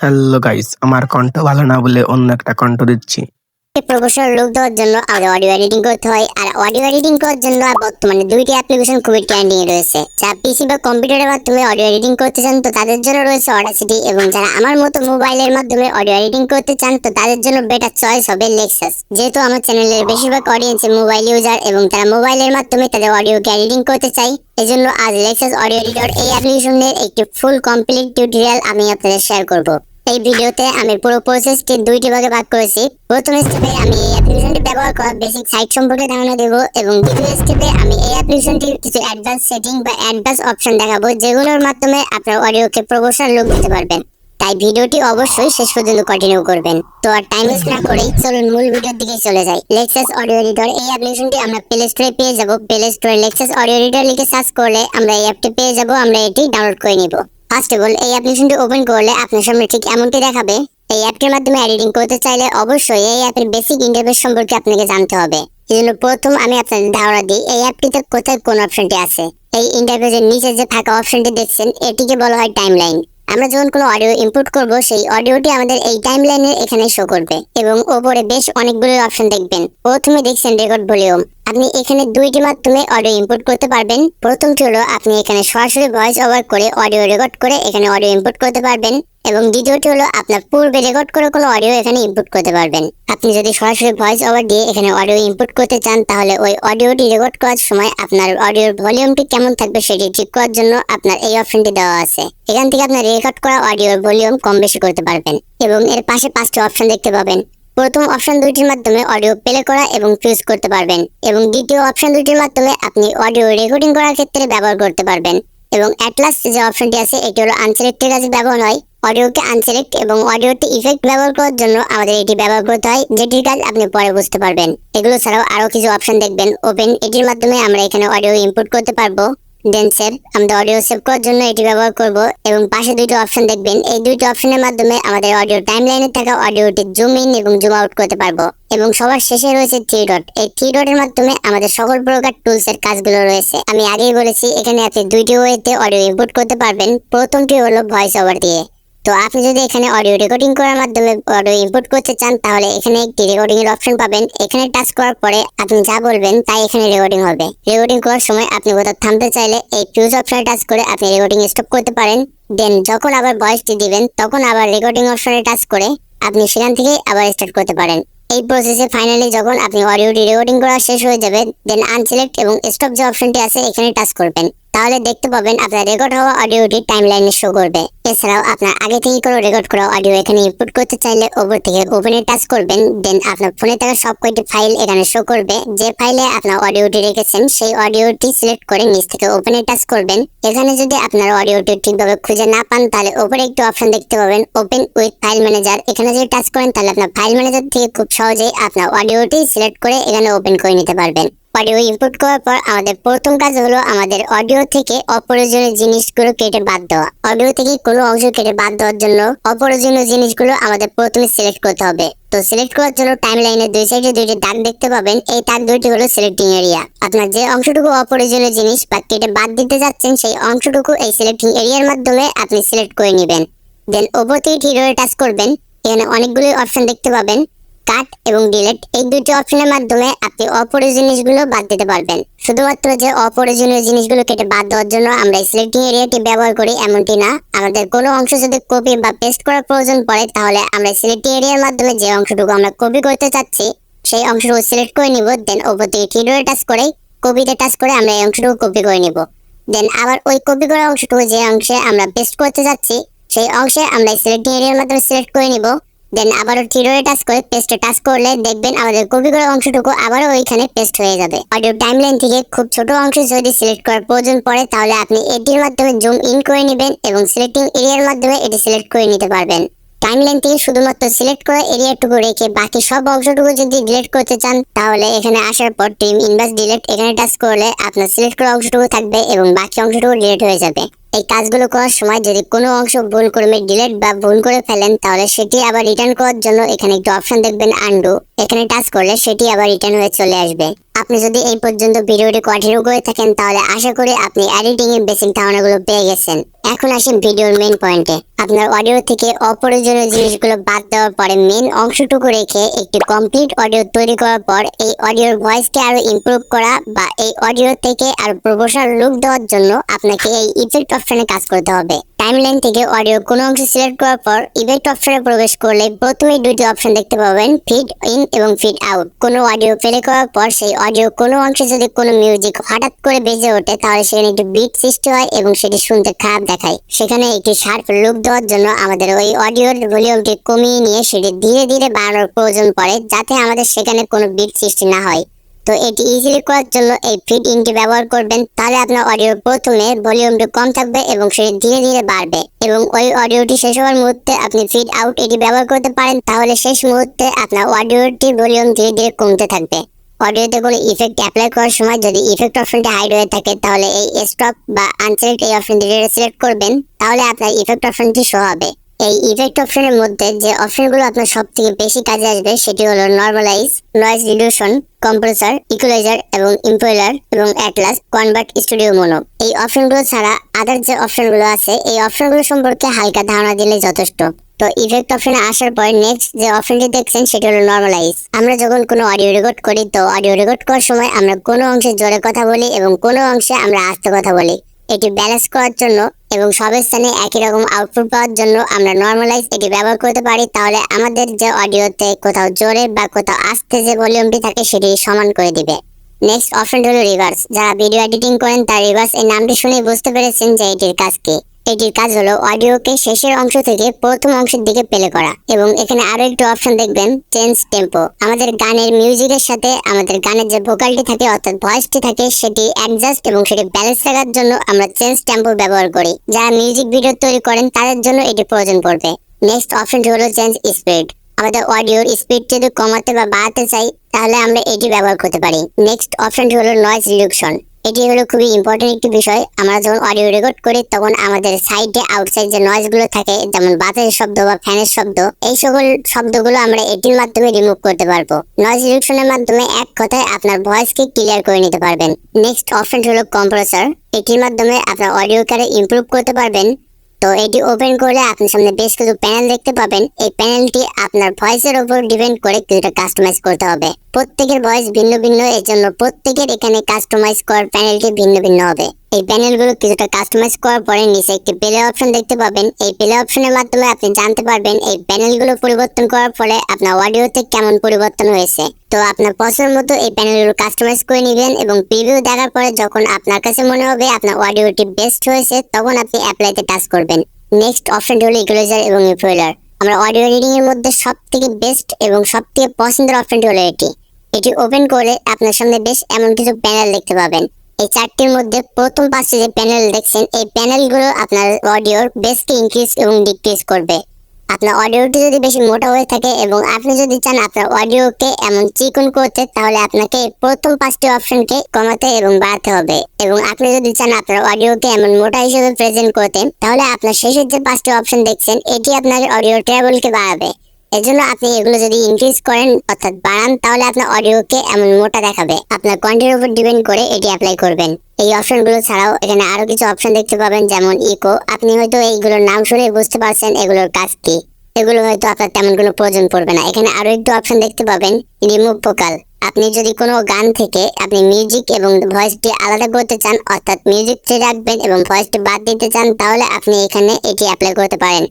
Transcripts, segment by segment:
Hello guys আমার কণ্ঠ ভালো না বলে অন্য একটা কণ্ঠ দিচ্ছি। প্রফেশনাল লুক দেওয়ার জন্য আমাদের অডিও এডিটিং করতে হয়। আর অডিও এডিটিং করার জন্য বর্তমানে দুইটি অ্যাপ্লিকেশন খুবই ট্রেন্ডিং রয়েছে। যারা পিসি বা কম্পিউটারের মাধ্যমে অডিও এডিটিং করতে চান, তো তাদের জন্য রয়েছে অডাসিটি এবং যারা আমার মতো মোবাইলের মাধ্যমে অডিও এডিটিং করতে চান, তো তাদের জন্য বেটার চয়েস হবে লেক্সাস যেহেতু আমার চ্যানেলের বেশিরভাগ অডিয়েন্স মোবাইল ইউজার এবং তারা মোবাইলের মাধ্যমে তাদের অডিওকে এডিটিং করতে চাই এজন্য আজ লেক্সাস অডিও এডিটর এই অ্যাপ্লিকেশনের একটি ফুল কমপ্লিট টিউটোরিয়াল আমি আপনাদের শেয়ার করব। এই ভিডিওতে আমি পুরো প্রসেসটি দুইটি ভাগে ভাগ করেছি। প্রথম স্টেপে আমি এই অ্যাপ্লিকেশনটি ব্যবহার করা বেসিক সাইট সম্পর্কে ধারণা দেব এবং দ্বিতীয় স্টেপে আমি এই অ্যাপ্লিকেশনটির কিছু অ্যাডভান্স সেটিং বা অ্যাডভান্স অপশন দেখাবো, যেগুলোর মাধ্যমে আপনার অডিওকে প্রফেশনাল লুক দিতে পারবেন। তাই ভিডিওটি অবশ্যই শেষ পর্যন্ত কন্টিনিউ করবেন। তো আর টাইম ওয়েস্ট না করেই চলুন মূল ভিডিওর দিকে চলে যাই। লেক্সাস অডিও এডিটর এই অ্যাপ্লিকেশনটি আমরা প্লে স্টোরে পেয়ে যাব। প্লে স্টোরে লেক্সাস অডিও এডিটর লিখে সার্চ করলে আমরা এই অ্যাপটি পেয়ে যাব। আমরা এটি ডাউনলোড করে নিব। ফার্স্ট অফ অল এই অ্যাপ্লিকেশনটি ওপেন করলে আপনার সামনে ঠিক এমনটি দেখাবে। এই অ্যাপটির মাধ্যমে এডিটিং করতে চাইলে অবশ্যই এই অ্যাপের বেসিক ইন্টারফেস সম্পর্কে আপনাকে জানতে হবে। এই জন্য প্রথম আমি আপনাদের ধারণা দিই, এই অ্যাপটিতে কোথায় কোন অপশনটি আছে? এই ইন্টারফেসের নিচে যে থাকা অপশনটি দেখছেন, এটিকে বলা হয় টাইমলাইন আমরা যখন কোনো অডিও ইনপুট করব, সেই অডিওটি আমাদের এই টাইম টাইমলাইনের এখানে শো করবে এবং ওপরে বেশ অনেকগুলো অপশন দেখবেন। প্রথমে দেখছেন রেকর্ড ভলিউম আপনি এখানে দুইটি মাধ্যমে অডিও ইনপুট করতে পারবেন। প্রথমটি হলো আপনি এখানে সরাসরি ভয়েস ওভার করে অডিও রেকর্ড করে এখানে অডিও ইনপুট করতে পারবেন। এবং দ্বিতীয়টি হলো আপনার পূর্বে রেকর্ড করে কোনো অডিও এখানে ইনপুট করতে পারবেন। আপনি যদি সরাসরি ভয়েস ওভার দিয়ে এখানে অডিও ইনপুট করতে চান, তাহলে ওই অডিওটি রেকর্ড করার সময় আপনার অডিওর ভলিউমটি কেমন থাকবে সেটি ঠিক করার জন্য আপনার এই অপশনটি দেওয়া আছে। এখান থেকে আপনার রেকর্ড করা অডিওর ভলিউম কম বেশি করতে পারবেন এবং এর পাশে পাঁচটি অপশন দেখতে পাবেন। প্রথম অপশন দুইটির মাধ্যমে অডিও প্লে করা এবং ফিউজ করতে পারবেন এবং দ্বিতীয় অপশন দুইটির মাধ্যমে আপনি অডিও রেকর্ডিং করার ক্ষেত্রে ব্যবহার করতে পারবেন। এবং অ্যাটলাস্ট যে অপশনটি আছে, এটি হলো আনসিলেক্টের কাজে ব্যবহার হয়। অডিওকে আনসিলেক্ট এবং অডিওতে ইফেক্ট ব্যবহার করার জন্য আমাদের এটি ব্যবহার করতে হয়, যেটির কাজ আপনি পরে বুঝতে পারবেন। এগুলো ছাড়াও আরও কিছু অপশন দেখবেন। ওপেন এটির মাধ্যমে আমরা এখানে অডিও ইনপুট করতে পারব। দেন সেভ আমরা অডিও সেভ করার জন্য এটি ব্যবহার করব এবং পাশে দুইটি অপশন দেখবেন। এই দুইটি অপশনের মাধ্যমে আমাদের অডিও টাইম টাইমলাইনে থাকা অডিওটি জুম ইন এবং জুম আউট করতে পারব। এবং সবার শেষে রয়েছে থ্রি ডট এই থ্রি ডটের মাধ্যমে আমাদের সকল প্রকার টুলস এর কাজগুলো রয়েছে। আমি আগেই বলেছি, এখানে আপনি দুইটি ওয়েতে অডিও ইনপুট করতে পারবেন। প্রথমটি হলো ভয়েস ওভার দিয়ে। তো আপনি যদি এখানে অডিও রেকর্ডিং করার মাধ্যমে অডিও ইনপুট করতে চান, তাহলে এখানে একটি রেকর্ডিং এর অপশন পাবেন। এখানে টাচ করার পরে আপনি যা বলবেন, তাই এখানে রেকর্ডিং হবে। রেকর্ডিং করার সময় আপনি কোথাও থামতে চাইলে এই ফিউজ অপশনে টাচ করে আপনি রেকর্ডিং স্টপ করতে পারেন। দেন যখন আবার ভয়েসটি দিবেন, তখন আবার রেকর্ডিং অপশনে টাচ করে আপনি সেখান থেকে আবার স্টার্ট করতে পারেন। এই প্রসেসে ফাইনালি যখন আপনি অডিওটি রেকর্ডিং করা শেষ হয়ে যাবে দেন আনসিলেক্ট এবং স্টপ যে অপশনটি আছে, এখানে টাচ করবেন। তাহলে দেখতে পাবেন আপনার রেকর্ড হওয়া অডিওটি টাইমলাইনে শো করবে। এছাড়াও আপনার আগে থেকে কোনো রেকর্ড করা অডিও এখানে ইনপুট করতে চাইলে ওপর থেকে ওপেনে টাচ করবেন দেন আপনার ফোনে থাকা সব কয়টি ফাইল এখানে শো করবে। যে ফাইলে আপনার অডিওটি রেখেছেন, সেই অডিওটি সিলেক্ট করে নিচ থেকে ওপেনে টাচ করবেন। এখানে যদি আপনার অডিওটি ঠিকভাবে খুঁজে না পান, তাহলে ওপরে একটি অপশন দেখতে পাবেন ওপেন উইথ ফাইল ম্যানেজার এখানে যদি টাচ করেন, তাহলে আপনার ফাইল ম্যানেজার থেকে খুব সহজেই আপনার অডিওটি সিলেক্ট করে এখানে ওপেন করে নিতে পারবেন। অডিও ইনপুট করার পর আমাদের প্রথম কাজ হলো আমাদের অডিও থেকে অপ্রয়োজনীয় জিনিসগুলো কেটে বাদ দেওয়া। অডিও থেকে কোনো অংশ কেটে বাদ দেওয়ার জন্য অপ্রয়োজনীয় জিনিসগুলো আমাদের প্রথমে সিলেক্ট করতে হবে। তো সিলেক্ট করার জন্য টাইম লাইনের দুই সাইডে দুইটি দাগ দেখতে পাবেন। এই দাগ দুইটি হলো সিলেক্টিং এরিয়া আপনার যে অংশটুকু অপ্রয়োজনীয় জিনিস বা কেটে বাদ দিতে যাচ্ছেন, সেই অংশটুকু এই সিলেক্টিং এরিয়ার মাধ্যমে আপনি সিলেক্ট করে নেবেন। দেন ওপর থেকে থিরোরে টাচ করবেন। এখানে অনেকগুলো অপশন দেখতে পাবেন। কাট এবং ডিলেট এই দুটি অপশনের মাধ্যমে আপনি অপরিয় জিনিসগুলো বাদ দিতে পারবেন। শুধুমাত্র যে অপ্রয়োজনীয় জিনিসগুলো কেটে বাদ দেওয়ার জন্য আমরা সিলেক্টিং এরিয়াটি ব্যবহার করি এমনটি না। আমাদের কোনো অংশ যদি কপি বা পেস্ট করার প্রয়োজন পড়ে, তাহলে আমরা সিলেক্টিং এরিয়ার মাধ্যমে যে অংশটুকু আমরা কপি করতে চাচ্ছি, সেই অংশটুকু সিলেক্ট করে নিব দেন ওপর থেকে থিডোরে টাচ করে কপিতে টাচ করে আমরা এই অংশটুকু কপি করে নিব। দেন আবার ওই কপি করা অংশটুকু যে অংশে আমরা পেস্ট করতে যাচ্ছি সেই অংশে আমরা সিলেক্টিং এরিয়ার মাধ্যমে সিলেক্ট করে নিব। দেন আবারও থিরোরে টাচ করে পেস্টে টাচ করলে দেখবেন আমাদের কপি করা অংশটুকু আবারও ওইখানে পেস্ট হয়ে যাবে। অডিও টাইমলাইন থেকে খুব ছোট অংশ যদি সিলেক্ট করার প্রয়োজন পড়ে, তাহলে আপনি এটির মাধ্যমে জুম ইন করে নেবেন এবং সিলেক্টিং এরিয়ার মাধ্যমে এটি সিলেক্ট করে নিতে পারবেন। টাইমলাইন থেকে শুধুমাত্র সিলেক্ট করে এরিয়াটুকু রেখে বাকি সব অংশটুকু যদি ডিলিট করতে চান, তাহলে এখানে আসার পর টিম ইনভার্স ডিলিট এখানে টাচ করলে আপনার সিলেক্ট করা অংশটুকু থাকবে এবং বাকি অংশটুকু ডিলিট হয়ে যাবে। এই কাজগুলো করার সময় যদি কোনো অংশ ভুল করে ডিলেট বা ভুল করে ফেলেন, তাহলে সেটি আবার রিটার্ন করার জন্য এখানে একটি অপশন দেখবেন আন্ডু এখানে টাচ করলে সেটি আবার রিটার্ন হয়ে চলে আসবে। আপনি যদি এই পর্যন্ত ভিডিওটি কন্টিনিউ করে থাকেন, তাহলে আশা করি আপনি এডিটিং এর বেসিক ধারণাগুলো পেয়ে গেছেন। এখন আসেন ভিডিওর মেইন পয়েন্টে আপনার অডিও থেকে অপ্রয়োজনীয় জিনিসগুলো বাদ দেওয়ার পরে মেন অংশটুকু রেখে একটি কমপ্লিট অডিও তৈরি করার পর এই অডিওর ভয়েসকে আরও ইম্প্রুভ করা বা এই অডিও থেকে আরও প্রফেশনাল লুক দেওয়ার জন্য আপনাকে এই ইফেক্ট অপশানে কাজ করতে হবে। টাইমলাইন থেকে অডিও কোনো অংশ সিলেক্ট করার পর ইভেন্ট অপশনে প্রবেশ করলে প্রথমেই দুটি অপশন দেখতে পাবেন ফিড ইন এবং ফিড আউট কোনো অডিও প্লে করার পর সেই অডিও কোনো অংশে যদি কোনো মিউজিক হঠাৎ করে বেজে ওঠে, তাহলে সেখানে একটি বিট সৃষ্টি হয় এবং সেটি শুনতে খারাপ দেখায়। সেখানে একটি শার্প লুক দেওয়ার জন্য আমাদের ওই অডিওর ভলিউমটি কমিয়ে নিয়ে সেটি ধীরে ধীরে বাড়ানোর প্রয়োজন পড়ে, যাতে আমাদের সেখানে কোনো বিট সৃষ্টি না হয়। তো এটি ইজিলি করার জন্য এই ফিড ইনটি ব্যবহার করবেন, তাহলে আপনার অডিও প্রথমে ভলিউমটি কম থাকবে এবং সেটি ধীরে ধীরে বাড়বে। এবং ওই অডিওটি শেষ হওয়ার মুহূর্তে আপনি ফিড আউট এটি ব্যবহার করতে পারেন, তাহলে শেষ মুহূর্তে আপনার অডিওটির ভলিউম ধীরে ধীরে কমতে থাকবে। অডিওতে কোনো ইফেক্ট অ্যাপ্লাই করার সময় যদি ইফেক্ট অপশনটি হাইড হয়ে থাকে, তাহলে এই স্টপ বা আনসেলেক্ট এই অপশনটি সিলেক্ট করবেন, তাহলে আপনার ইফেক্ট অপশনটি শো হবে। এই ইফেক্ট অপশনের মধ্যে যে অপশনগুলো আপনার সব থেকে বেশি কাজে আসবে সেটি হলো normalise noise reduction compressor equaliser এবং ইম্পোলার এবং অ্যাটলাস কনভার্ট স্টুডিও মোনো এই অপশনগুলো ছাড়া আদার যে অপশনগুলো আছে, এই অপশনগুলো সম্পর্কে হালকা ধারণা দিলে যথেষ্ট। তো ইফেক্ট অপশনে আসার পর নেক্সট যে অপশনটি দেখছেন, সেটা হলো নর্মালাইজ আমরা যখন কোনো অডিও রেকর্ড করি, তো অডিও রেকর্ড করার সময় আমরা কোনো অংশে জোরে কথা বলি এবং কোনো অংশে আমরা আস্তে কথা বলি। এটি ব্যালেন্স করার জন্য এবং সব স্থানে একই রকম আউটপুট পাওয়ার জন্য আমরা নর্মালাইজ এটি ব্যবহার করতে পারি, তাহলে আমাদের যে অডিওতে কোথাও জোরে বা কোথাও আস্তে যে ভলিউমটি থাকে সেটি সমান করে দিবে। নেক্সট অপশনটি হলো রিভার্স যারা ভিডিও এডিটিং করেন তার রিভার্স এই নামটি শুনে বুঝতে পেরেছেন যে এটির কাজ কি। এটির কাজ হলো অডিওকে শেষের অংশ থেকে প্রথম অংশের দিকে প্লে করা এবং এখানে আরও একটু অপশন দেখবেন চেঞ্জ টেম্পো। আমাদের গানের মিউজিকের সাথে আমাদের গানের যে ভোকালটি থাকে অর্থাৎ ভয়েসটি থাকে, সেটি অ্যাডজাস্ট এবং সেটি ব্যালেন্স রাখার জন্য আমরা চেঞ্জ টেম্পো ব্যবহার করি। যারা মিউজিক ভিডিও তৈরি করেন, তাদের জন্য এটি প্রয়োজন পড়বে। নেক্সট অপশনটি হলো চেঞ্জ স্পিড আমাদের অডিওর স্পিড যদি কমাতে বা বাড়াতে চাই, তাহলে আমরা এটি ব্যবহার করতে পারি। নেক্সট অপশনটি হলো নয়েজ রিডাকশন এটি হলো খুবই ইম্পর্টেন্ট একটি বিষয়। আমরা যখন অডিও রেকর্ড করি, তখন আমাদের সাইডে আউটসাইড যে নয়েজগুলো থাকে, যেমন বাতাসের শব্দ বা ফ্যানের শব্দ, এই সকল শব্দগুলো আমরা এটির মাধ্যমে রিমুভ করতে পারব। নয়েজ রিডাকশনের মাধ্যমে এক কথায় আপনার ভয়েসকে ক্লিয়ার করে নিতে পারবেন। নেক্সট অপশন হলো কম্প্রেসার এটির মাধ্যমে আপনার অডিও কারে ইম্প্রুভ করতে পারবেন। তো এটি ওপেন করলে আপনি সামনে বেশ কিছু প্যানেল দেখতে পাবেন। এই প্যানেলটি আপনার ভয়েসের উপর ডিপেন্ড করে কিছুটা কাস্টমাইজ করতে হবে। প্রত্যেকের ভয়েস ভিন্ন ভিন্ন এর জন্য প্রত্যেকের এখানে কাস্টমাইজ করার প্যানেলটি ভিন্ন ভিন্ন হবে। এই প্যানেলগুলো কিছুটা কাস্টমাইজ করার পরে নিচে একটি প্লে অপশন দেখতে পাবেন। এই প্লে অপশনের মাধ্যমে আপনি জানতে পারবেন এই প্যানেলগুলো পরিবর্তন করার ফলে আপনার অডিওতে কেমন পরিবর্তন হয়েছে। তো আপনার পছন্দ মতো এই প্যানেলগুলো কাস্টমাইজ করে নেবেন এবং প্রিভিউ দেখার পরে যখন আপনার কাছে মনে হবে আপনার অডিওটি বেস্ট হয়েছে, তখন আপনি অ্যাপ্লাইতে টাচ করবেন। নেক্সট অপশনটি হলো ইকুলাইজার এবং ইনফ্লুয়েলার আমরা অডিও এডিটিং এর মধ্যে সব থেকে বেস্ট এবং সব থেকে পছন্দের অপশনটি হলো এটি। এটি ওপেন করে আপনার সামনে বেশ এমন কিছু প্যানেল দেখতে পাবেন। এই চারটির মধ্যে প্রথম পাশে যে প্যানেল দেখছেন, এই প্যানেলগুলো আপনার অডিওর বেসকে ইনক্রিজ এবং ডিক্রিজ করবে। আপনার অডিওটি যদি বেশি মোটা হয়ে থাকে এবং আপনি যদি চান আপনার অডিওকে এমন চিকন করতে, তাহলে আপনাকে প্রথম পাঁচটি অপশনকে কমাতে এবং বাড়াতে হবে। এবং আপনি যদি চান আপনার অডিওকে এমন মোটা হিসেবে প্রেজেন্ট করতে, তাহলে আপনার শেষের যে পাঁচটি অপশন দেখছেন, এটি আপনার অডিও ট্রাভেলকে বাড়াবে। এজন্য আপনি এগুলো যদি ইনক্রিজ করেন, অর্থাৎ বাড়ান, তাহলে আপনার অডিওকে এমন মোটা দেখাবে। আপনার কন্টেন্টের উপর ডিপেন্ড করে এটি অ্যাপ্লাই করবেন। এই অপশনগুলো ছাড়াও এখানে আরও কিছু অপশন দেখতে পাবেন, যেমন ইকো আপনি হয়তো এইগুলোর নাম শুনে বুঝতে পারছেন এগুলোর কাজ কি। এগুলো হয়তো আপনার তেমন কোনো প্রয়োজন পড়বে না। এখানে আরও একটু অপশন দেখতে পাবেন রিমুভ ভোকাল আপনি যদি কোনো গান থেকে আপনি মিউজিক এবং ভয়েসটি আলাদা করতে চান, অর্থাৎ মিউজিকটি রাখবেন এবং ভয়েসটি বাদ দিতে চান, তাহলে আপনি এখানে এটি অ্যাপ্লাই করতে পারেন।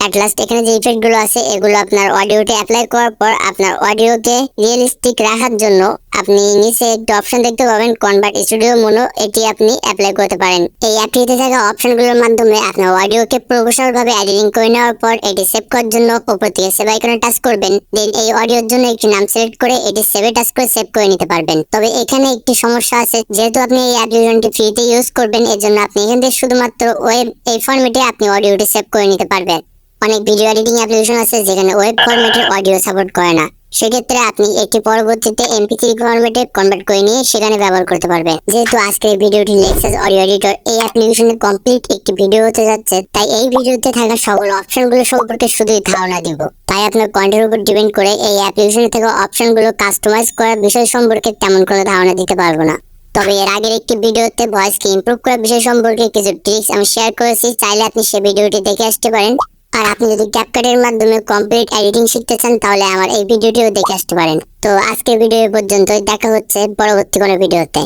অ্যাট লাস্ট এখানে যে ইফেক্টগুলো আছে, এগুলো আপনার অডিওতে অ্যাপ্লাই করার পর আপনার অডিওকে রিয়েলিস্টিক রাখার জন্য আপনি নিচে একটি অপশন দেখতে পাবেন কনভার্ট স্টুডিও মোনো এটি আপনি অ্যাপ্লাই করতে পারেন। এই অ্যাপটিতে থাকা অপশনগুলোর মাধ্যমে আপনার অডিওকে প্রফেশনাল ভাবে এডিটিং করে নেওয়ার পর এটি সেভ করার জন্য উপর থেকে সেভ আইকনে টাচ করবেন। দেন এই অডিওর জন্য একটি নাম সিলেক্ট করে এটি সেভে টাচ করে সেভ করে নিতে পারবেন। তবে এখানে একটি সমস্যা আছে, যেহেতু আপনি এই অ্যাপ্লিকেশনটি ফ্রিতে ইউজ করবেন এর জন্য আপনি এখান থেকে শুধুমাত্র ওয়েব এই ফরম্যাটে আপনি অডিওটি সেভ করে নিতে পারবেন। অনেক ভিডিও এডিটিং অ্যাপ্লিকেশন আছে যেখানে ওয়েব ফরম্যাটের অডিও সাপোর্ট করে না। সেক্ষেত্রে আপনি একটি পরবর্তীতে এমপি থ্রি ফরম্যাটে কনভার্ট করে নিয়ে সেখানে ব্যবহার করতে পারবেন। যেহেতু আজকের ভিডিওটি লেক্সাস অডিও এডিটর এই অ্যাপ্লিকেশনে কমপ্লিট একটি ভিডিও হতে যাচ্ছে, তাই এই ভিডিওতে থাকা সকল অপশনগুলো সম্পর্কে শুধুই ধারণা দিব। তাই আপনার কন্টেন্টের উপর ডিপেন্ড করে এই অ্যাপ্লিকেশন থেকে অপশনগুলো কাস্টমাইজ করার বিষয় সম্পর্কে তেমন কোনো ধারণা দিতে পারব না। তবে এর আগের একটি ভিডিওতে ভয়েসকে ইমপ্রুভ করার বিষয় সম্পর্কে কিছু ট্রিক্স আমি শেয়ার করেছি, চাইলে আপনি সেই ভিডিওটি দেখে আসতে পারেন। আর আপনি যদি ক্যাপকাটের মাধ্যমে কমপ্লিট এডিটিং শিখতে চান, তাহলে আমার এই ভিডিওটিও দেখে আসতে পারেন। তো আজকের ভিডিও পর্যন্ত দেখা হচ্ছে পরবর্তী কোনো ভিডিওতে।